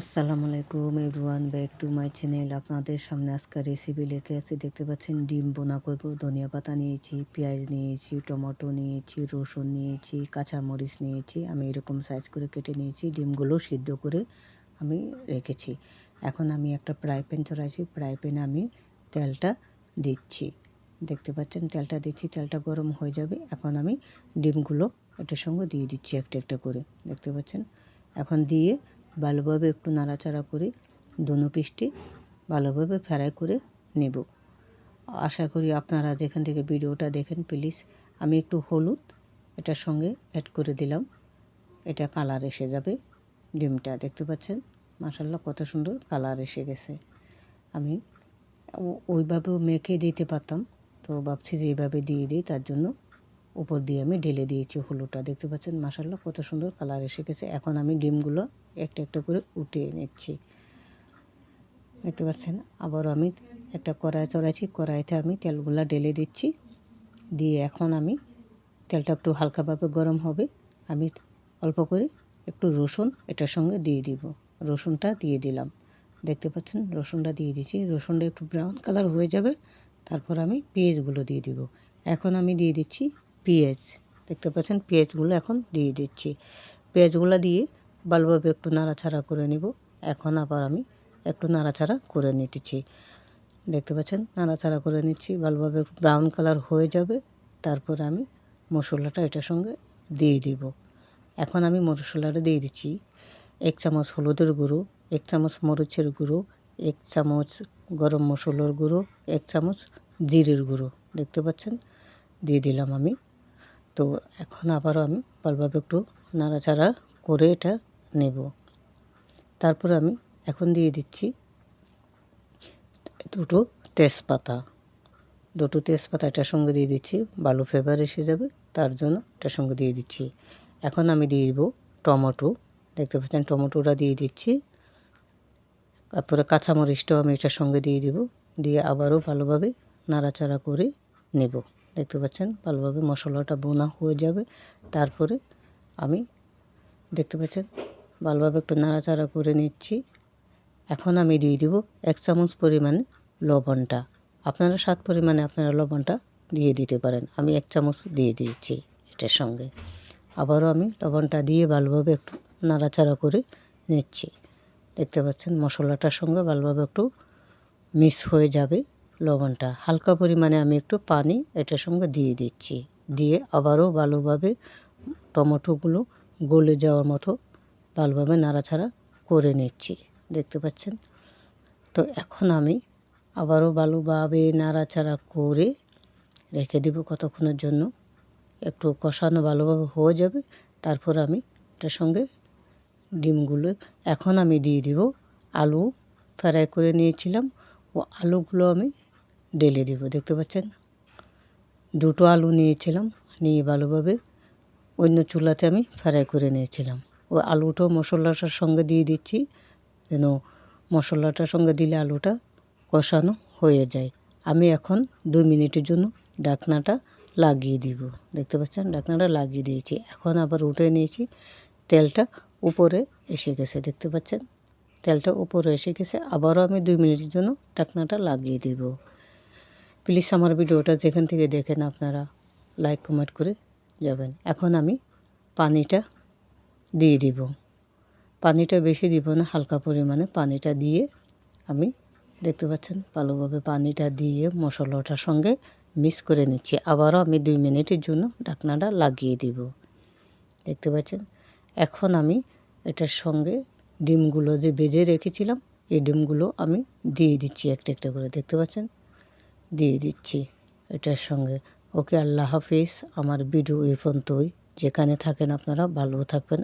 আসসালামু আলাইকুম everyone, back to my channel. আপনাদের সামনে আজকে রেসিপি লিখে আছে। দেখতে পাচ্ছেন, ডিম বোনা করব, ধনিয়া পাতা নিয়েছি, পেঁয়াজ নিয়েছি, টমেটো নিয়েছি, রসুন নিয়েছি, কাঁচামরিচ নিয়েছি। আমি এরকম সাইজ করে কেটে নিয়েছি, ডিমগুলো সিদ্ধ করে আমি রেখেছি। এখন আমি একটা ফ্রাই প্যান চড়াইছি ফ্রাই প্যানে আমি তেলটা দিচ্ছি। দেখতে পাচ্ছেন, তেলটা দিচ্ছি, তেলটা গরম হয়ে যাবে। এখন আমি ডিমগুলো এটার সঙ্গে দিয়ে দিচ্ছি একটা একটা করে। দেখতে পাচ্ছেন? এখন দিয়ে ভালোভাবে একটু নাড়াচাড়া করে দোনো পিসটি ভালোভাবে ফ্রাই করে নেব। আশা করি আপনারা যেখান থেকে ভিডিওটা দেখেন, প্লিজ আমি একটু হলুদ এটার সঙ্গে অ্যাড করে দিলাম। এটা কালার এসে যাবে ডিমটা, দেখতে পাচ্ছেন? মাসাল্লাহ কত সুন্দর কালার এসে গেছে। আমি ওইভাবেও মেখে দিতে পারতাম, তো ভাবছি যে এইভাবে দিয়ে দিই, তার জন্য উপর দিয়ে আমি ঢেলে দিয়েছি হলুদটা, দেখতে পাচ্ছেন? মাসাল্লাহ কত সুন্দর কালার এসে গেছে। এখন আমি ডিমগুলো একটা একটা করে উঠিয়ে নিচ্ছি। দেখতে পাচ্ছেন? আবার আমি একটা কড়াই চড়াইছি কড়াইতে আমি তেলগুলো ঢেলে দিচ্ছি। দিয়ে এখন আমি তেলটা একটু হালকাভাবে গরম হবে। আমি অল্প করে একটু রসুন এটার সঙ্গে দিয়ে দিব। রসুনটা দিয়ে দিলাম। দেখতে পাচ্ছেন? রসুনটা দিয়ে দিচ্ছি। রসুনটা একটু ব্রাউন কালার হয়ে যাবে। তারপর আমি পেঁয়াজগুলো দিয়ে দিব। এখন আমি দিয়ে দিচ্ছি পেঁয়াজ। দেখতে পাচ্ছেন? পেঁয়াজগুলো এখন দিয়ে দিচ্ছি। পেঁয়াজগুলো দিয়ে ভালোভাবে একটু নাড়াচাড়া করে নিব। এখন আবার আমি একটু নাড়াচাড়া করে নিতেছি। দেখতে পাচ্ছেন? নাড়াচাড়া করে নিচ্ছি। ভালোভাবে ব্রাউন কালার হয়ে যাবে। তারপর আমি মশলাটা এটার সঙ্গে দিয়ে দিব। এখন আমি মশলাটা দিয়ে দিচ্ছি। এক চামচ হলুদের গুঁড়ো, এক চামচ মরিচের গুঁড়ো, এক চামচ গরম মশলার গুঁড়ো, এক চামচ জিরের গুঁড়ো। দেখতে পাচ্ছেন? দিয়ে দিলাম আমি। তো এখন আবারও আমি ভালোভাবে একটু নাড়াচাড়া করে এটা নেব। তারপর আমি এখন দিয়ে দিচ্ছি দুটো তেজপাতা। দুটো তেজপাতা এটার সঙ্গে দিয়ে দিচ্ছি ভালো ফ্লেভার এসে যাবে, তার জন্য এটার সঙ্গে দিয়ে দিচ্ছি। এখন আমি দিয়ে দিব টমেটো। দেখতে পাচ্ছেন, টমেটোটা দিয়ে দিচ্ছি। তারপরে কাঁচামরিচটাও আমি এটার সঙ্গে দিয়ে দিব, দিয়ে আবারও ভালোভাবে নাড়াচাড়া করে নেব। দেখতে পাচ্ছেন, ভালোভাবে মশলাটা বোনা হয়ে যাবে। তারপরে আমি, দেখতে পাচ্ছেন ভালোভাবে একটু নাড়াচাড়া করে নিচ্ছি। এখন আমি দিয়ে দিব এক চামচ পরিমাণে লবণটা। আপনারা স্বাদ পরিমাণে আপনারা লবণটা দিয়ে দিতে পারেন। আমি এক চামচ দিয়ে দিয়েছি এটার সঙ্গে। আবারও আমি লবণটা দিয়ে ভালোভাবে একটু নাড়াচাড়া করে নিচ্ছি। দেখতে পাচ্ছেন মশলাটার সঙ্গে ভালোভাবে একটু মিক্স হয়ে যাবে লবণটা। হালকা পরিমাণে আমি একটু পানি এটার সঙ্গে দিয়ে দিচ্ছি। দিয়ে আবারও ভালোভাবে টমেটোগুলো গলে যাওয়ার মতো ভালোভাবে নাড়াচাড়া করে নিচ্ছি, দেখতে পাচ্ছেন? তো এখন আমি আবারও ভালোভাবে নাড়াচাড়া করে রেখে দেবো কতক্ষণের জন্য। একটু কষানো ভালোভাবে হয়ে যাবে, তারপর আমি এটার সঙ্গে ডিমগুলো, এখন আমি দিয়ে দিব আলু ফ্রাই করে নিয়েছিলাম, ও আলুগুলো আমি ঢেলে দেব, দেখতে পাচ্ছেন? দুটো আলু নিয়েছিলাম, নিয়ে ভালোভাবে অন্য চুলাতে আমি ফ্রাই করে নিয়েছিলাম। ও আলুটাও মশলাটার সঙ্গে দিয়ে দিচ্ছি, যেন মশলাটার সঙ্গে দিলে আলুটা কষানো হয়ে যায়। আমি এখন দুই মিনিটের জন্য ডাকনাটা লাগিয়ে দিব। দেখতে পাচ্ছেন? ডাকনাটা লাগিয়ে দিয়েছি। এখন আবার উঠে নিয়েছি। তেলটা উপরে এসে গেছে। দেখতে পাচ্ছেন? তেলটা উপরে এসে গেছে। আবারও আমি দুই মিনিটের জন্য ডাকনাটা লাগিয়ে দিব। প্লিজ আমার ভিডিওটা যেখান থেকে দেখেন আপনারা, লাইক, কমেন্ট করে যাবেন। এখন আমি পানিটা দিয়ে দিব। পানিটা বেশি দিব না, হালকা পরিমাণে পানিটা দিয়ে আমি, দেখতে পাচ্ছেন, ভালোভাবে পানিটা দিয়ে মশলাটার সঙ্গে মিক্স করে নিচ্ছি। আবারও আমি দুই মিনিটের জন্য ঢাকনাটা লাগিয়ে দিব। দেখতে পাচ্ছেন, এখন আমি এটার সঙ্গে ডিমগুলো যে বেজে রেখেছিলাম, এই ডিমগুলো আমি দিয়ে দিচ্ছি একটা একটা করে। দেখতে পাচ্ছেন, দিয়ে দিচ্ছি এটার সঙ্গে। ওকে, আল্লাহ হাফিজ। আমার ভিডিও এই পর্যন্তই। যেখানে থাকেন আপনারা, ভালো থাকবেন।